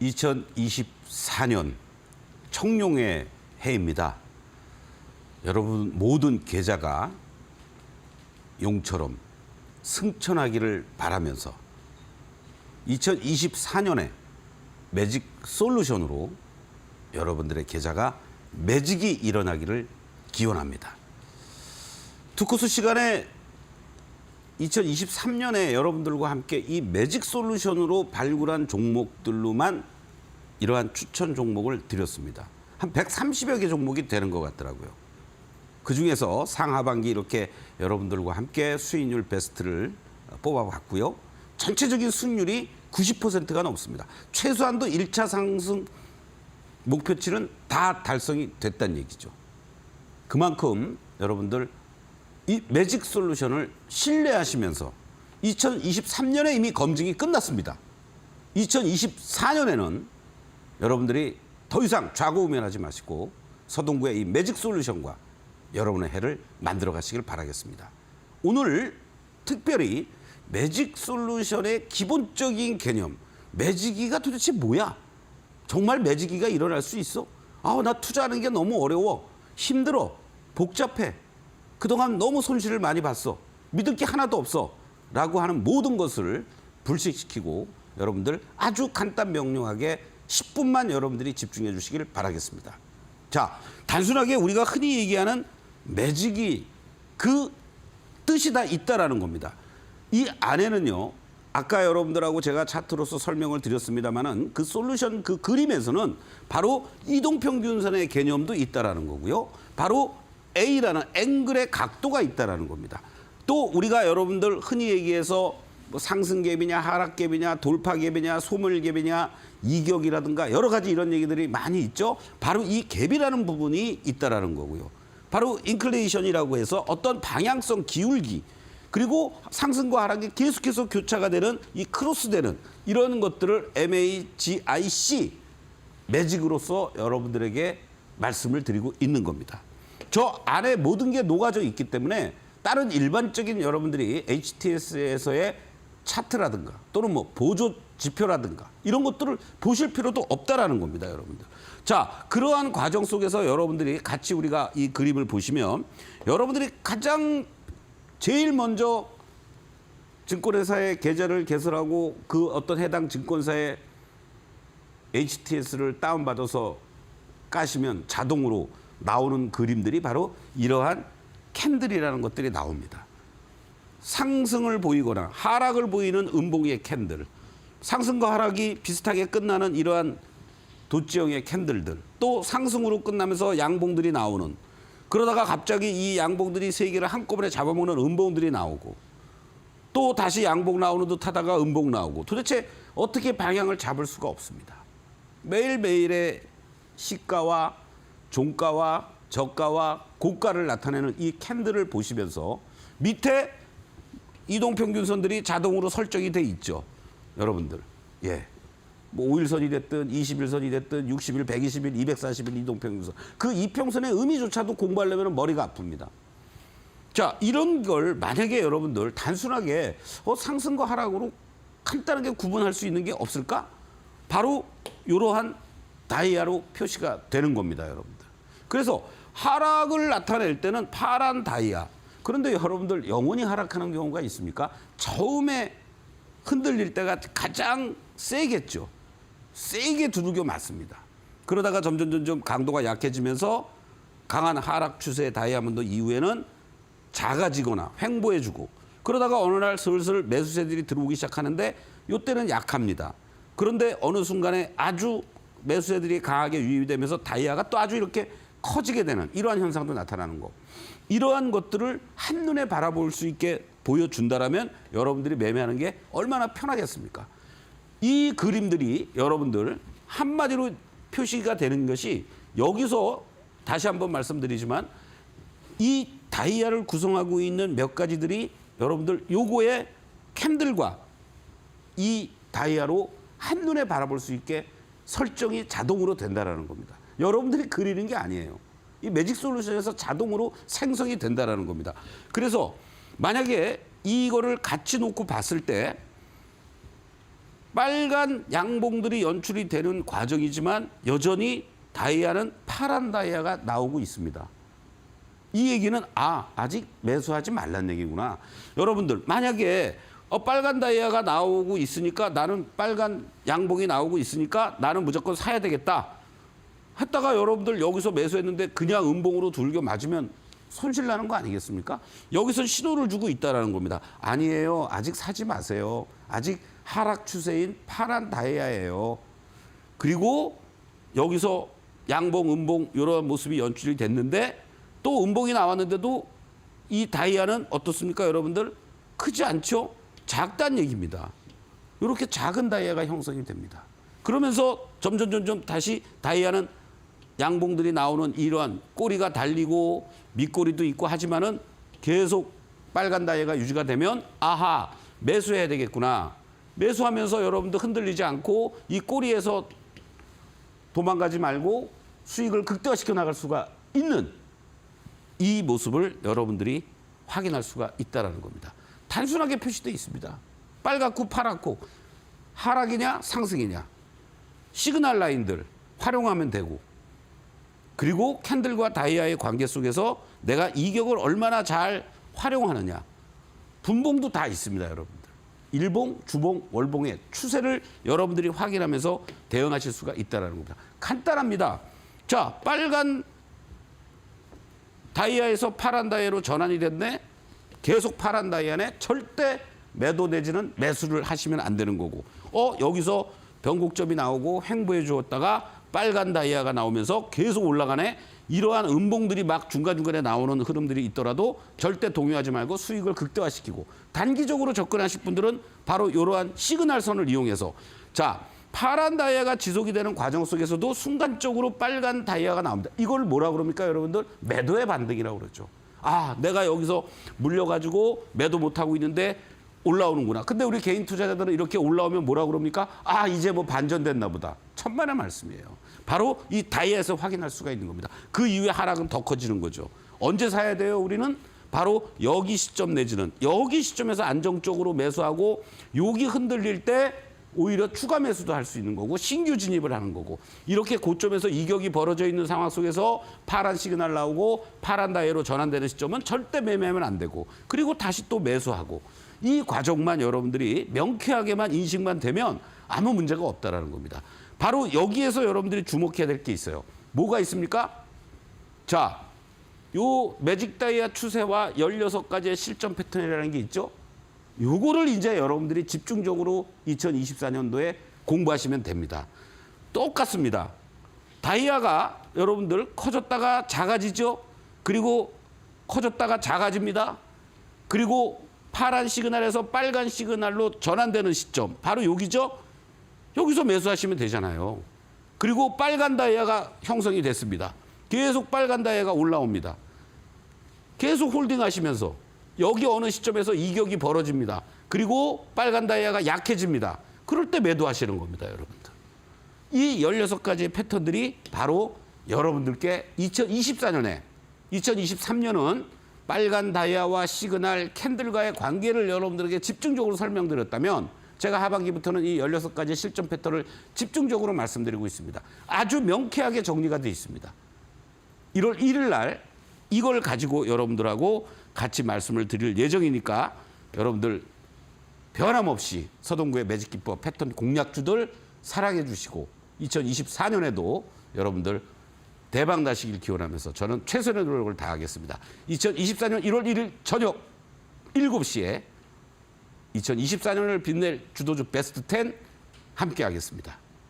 2024년 청룡의 해입니다. 여러분 모든 계좌가 용처럼 승천하기를 바라면서 2024년에 매직 솔루션으로 여러분들의 계좌가 매직이 일어나기를 기원합니다. 투코스 시간에 2023년에 여러분들과 함께 이 매직 솔루션으로 발굴한 종목들로만 이러한 추천 종목을 드렸습니다. 한 130여 개 종목이 되는 것 같더라고요. 그 중에서 상하반기 이렇게 여러분들과 함께 수익률 베스트를 뽑아봤고요. 전체적인 수익률이 90%가 넘습니다. 최소한도 1차 상승 목표치는 다 달성이 됐다는 얘기죠. 그만큼 여러분들 이 매직 솔루션을 신뢰하시면서 2023년에 이미 검증이 끝났습니다. 2024년에는 여러분들이 더 이상 좌고우면하지 마시고 서동구의 이 매직 솔루션과 여러분의 해를 만들어 가시길 바라겠습니다. 오늘 특별히 매직 솔루션의 기본적인 개념, 매직이가 도대체 뭐야? 정말 매직이가 일어날 수 있어? 아, 나 투자하는 게 너무 어려워. 힘들어. 복잡해. 그동안 너무 손실을 많이 봤어. 믿을 게 하나도 없어. 라고 하는 모든 것을 불식시키고 여러분들 아주 간단 명료하게 10분만 여러분들이 집중해 주시길 바라겠습니다. 자, 단순하게 우리가 흔히 얘기하는 매직이 그 뜻이 다 있다라는 겁니다. 이 안에는요. 아까 여러분들하고 제가 차트로서 설명을 드렸습니다만은 그 솔루션 그 그림에서는 바로 이동평균선의 개념도 있다라는 거고요. 바로 A라는 앵글의 각도가 있다라는 겁니다. 또 우리가 여러분들 흔히 얘기해서 뭐 상승갭이냐 하락갭이냐 돌파갭이냐 소멸갭이냐 이격이라든가 여러 가지 이런 얘기들이 많이 있죠. 바로 이 갭이라는 부분이 있다라는 거고요. 바로 인클레이션이라고 해서 어떤 방향성 기울기 그리고 상승과 하락이 계속해서 교차가 되는 이 크로스되는 이런 것들을 MAGIC 매직으로서 여러분들에게 말씀을 드리고 있는 겁니다. 저 안에 모든 게 녹아져 있기 때문에 다른 일반적인 여러분들이 HTS에서의 차트라든가 또는 뭐 보조 지표라든가 이런 것들을 보실 필요도 없다라는 겁니다, 여러분들. 자, 그러한 과정 속에서 여러분들이 같이 우리가 이 그림을 보시면 여러분들이 가장 제일 먼저 증권회사의 계좌를 개설하고 그 어떤 해당 증권사의 HTS를 다운받아서 까시면 자동으로 나오는 그림들이 바로 이러한 캔들이라는 것들이 나옵니다. 상승을 보이거나 하락을 보이는 음봉의 캔들, 상승과 하락이 비슷하게 끝나는 이러한 도지형의 캔들들, 또 상승으로 끝나면서 양봉들이 나오는 그러다가 갑자기 이 양봉들이 세 개를 한꺼번에 잡아먹는 음봉들이 나오고 또 다시 양봉 나오는 듯 하다가 음봉 나오고 도대체 어떻게 방향을 잡을 수가 없습니다. 매일매일의 시가와 종가와 저가와 고가를 나타내는 이 캔들을 보시면서 밑에 이동평균선들이 자동으로 설정이 돼 있죠. 여러분들. 예. 뭐 5일선이 됐든 21선이 됐든 60일, 120일, 240일 이동평균선. 그 이평선의 의미조차도 공부하려면 머리가 아픕니다. 자, 이런 걸 만약에 여러분들 단순하게 어, 상승과 하락으로 간단하게 구분할 수 있는 게 없을까? 바로 이러한 다이아로 표시가 되는 겁니다, 여러분들. 그래서 하락을 나타낼 때는 파란 다이아. 그런데 여러분들 영원히 하락하는 경우가 있습니까? 처음에 흔들릴 때가 가장 세겠죠. 세게 두들겨 맞습니다. 그러다가 점점 점점 강도가 약해지면서 강한 하락 추세의 다이아몬드 이후에는 작아지거나 횡보해주고 그러다가 어느 날 슬슬 매수세들이 들어오기 시작하는데 이때는 약합니다. 그런데 어느 순간에 아주 매수세들이 강하게 유입되면서 다이아가 또 아주 이렇게 커지게 되는 이러한 현상도 나타나는 거. 이러한 것들을 한눈에 바라볼 수 있게 보여준다라면 여러분들이 매매하는 게 얼마나 편하겠습니까? 이 그림들이 여러분들 한마디로 표시가 되는 것이 여기서 다시 한번 말씀드리지만 이 다이아를 구성하고 있는 몇 가지들이 여러분들 요거의 캔들과 이 다이아로 한눈에 바라볼 수 있게 설정이 자동으로 된다라는 겁니다. 여러분들이 그리는 게 아니에요. 이 매직 솔루션에서 자동으로 생성이 된다라는 겁니다. 그래서 만약에 이거를 같이 놓고 봤을 때 빨간 양봉들이 연출이 되는 과정이지만 여전히 다이아는 파란 다이아가 나오고 있습니다. 이 얘기는 아 아직 매수하지 말란 얘기구나. 여러분들 만약에 어, 빨간 다이아가 나오고 있으니까 나는 빨간 양봉이 나오고 있으니까 나는 무조건 사야 되겠다. 했다가 여러분들 여기서 매수했는데 그냥 음봉으로 둘겨 맞으면 손실 나는 거 아니겠습니까? 여기서 신호를 주고 있다라는 겁니다. 아니에요. 아직 사지 마세요. 아직 하락 추세인 파란 다이아예요. 그리고 여기서 양봉, 음봉 이런 모습이 연출이 됐는데 또 음봉이 나왔는데도 이 다이아는 어떻습니까, 여러분들? 크지 않죠? 작다는 얘기입니다. 이렇게 작은 다이아가 형성이 됩니다. 그러면서 점점 점점 다시 다이아는 양봉들이 나오는 이러한 꼬리가 달리고 밑꼬리도 있고 하지만은 계속 빨간 다이아가 유지가 되면 아하 매수해야 되겠구나. 매수하면서 여러분들 흔들리지 않고 이 꼬리에서 도망가지 말고 수익을 극대화시켜 나갈 수가 있는 이 모습을 여러분들이 확인할 수가 있다라는 겁니다. 단순하게 표시되어 있습니다. 빨갛고 파랗고 하락이냐 상승이냐 시그널 라인들 활용하면 되고 그리고 캔들과 다이아의 관계 속에서 내가 이격을 얼마나 잘 활용하느냐 분봉도 다 있습니다, 여러분들. 일봉, 주봉, 월봉의 추세를 여러분들이 확인하면서 대응하실 수가 있다는 겁니다. 간단합니다. 자, 빨간 다이아에서 파란 다이아로 전환이 됐네. 계속 파란 다이아네. 절대 매도 내지는 매수를 하시면 안 되는 거고. 어, 여기서 변곡점이 나오고 횡보해 주었다가 빨간 다이아가 나오면서 계속 올라가네. 이러한 음봉들이 막 중간중간에 나오는 흐름들이 있더라도 절대 동요하지 말고 수익을 극대화시키고 단기적으로 접근하실 분들은 바로 이러한 시그널 선을 이용해서 자, 파란 다이아가 지속이 되는 과정 속에서도 순간적으로 빨간 다이아가 나옵니다. 이걸 뭐라 그럽니까, 여러분들? 매도의 반등이라고 그러죠. 아, 내가 여기서 물려가지고 매도 못하고 있는데 올라오는구나. 근데 우리 개인 투자자들은 이렇게 올라오면 뭐라 그럽니까? 아, 이제 뭐 반전됐나 보다. 천만의 말씀이에요. 바로 이 다이아에서 확인할 수가 있는 겁니다. 그 이후에 하락은 더 커지는 거죠. 언제 사야 돼요, 우리는? 바로 여기 시점 내지는 여기 시점에서 안정적으로 매수하고 여기 흔들릴 때 오히려 추가 매수도 할 수 있는 거고 신규 진입을 하는 거고 이렇게 고점에서 이격이 벌어져 있는 상황 속에서 파란 시그널 나오고 파란 다이아로 전환되는 시점은 절대 매매하면 안 되고 그리고 다시 또 매수하고 이 과정만 여러분들이 명쾌하게만 인식만 되면 아무 문제가 없다라는 겁니다. 바로 여기에서 여러분들이 주목해야 될 게 있어요. 뭐가 있습니까? 자, 요 매직 다이아 추세와 16가지의 실전 패턴이라는 게 있죠. 요거를 이제 여러분들이 집중적으로 2024년도에 공부하시면 됩니다. 똑같습니다. 다이아가 여러분들 커졌다가 작아지죠. 그리고 커졌다가 작아집니다. 그리고 파란 시그널에서 빨간 시그널로 전환되는 시점 바로 여기죠. 여기서 매수하시면 되잖아요. 그리고 빨간 다이아가 형성이 됐습니다. 계속 빨간 다이아가 올라옵니다. 계속 홀딩 하시면서 여기 어느 시점에서 이격이 벌어집니다. 그리고 빨간 다이아가 약해집니다. 그럴 때 매도하시는 겁니다, 여러분들. 이 16가지의 패턴들이 바로 여러분들께 2024년에 2023년은 빨간 다이아와 시그널 캔들과의 관계를 여러분들에게 집중적으로 설명드렸다면 제가 하반기부터는 이 16가지 실전 패턴을 집중적으로 말씀드리고 있습니다. 아주 명쾌하게 정리가 되어 있습니다. 1월 1일 날 이걸 가지고 여러분들하고 같이 말씀을 드릴 예정이니까 여러분들 변함없이 서동구의 매직 기법 패턴 공략주들 사랑해 주시고 2024년에도 여러분들 대박 나시길 기원하면서 저는 최선의 노력을 다하겠습니다. 2024년 1월 1일 저녁 7시에 2024년을 빛낼 주도주 베스트 10 함께 하겠습니다.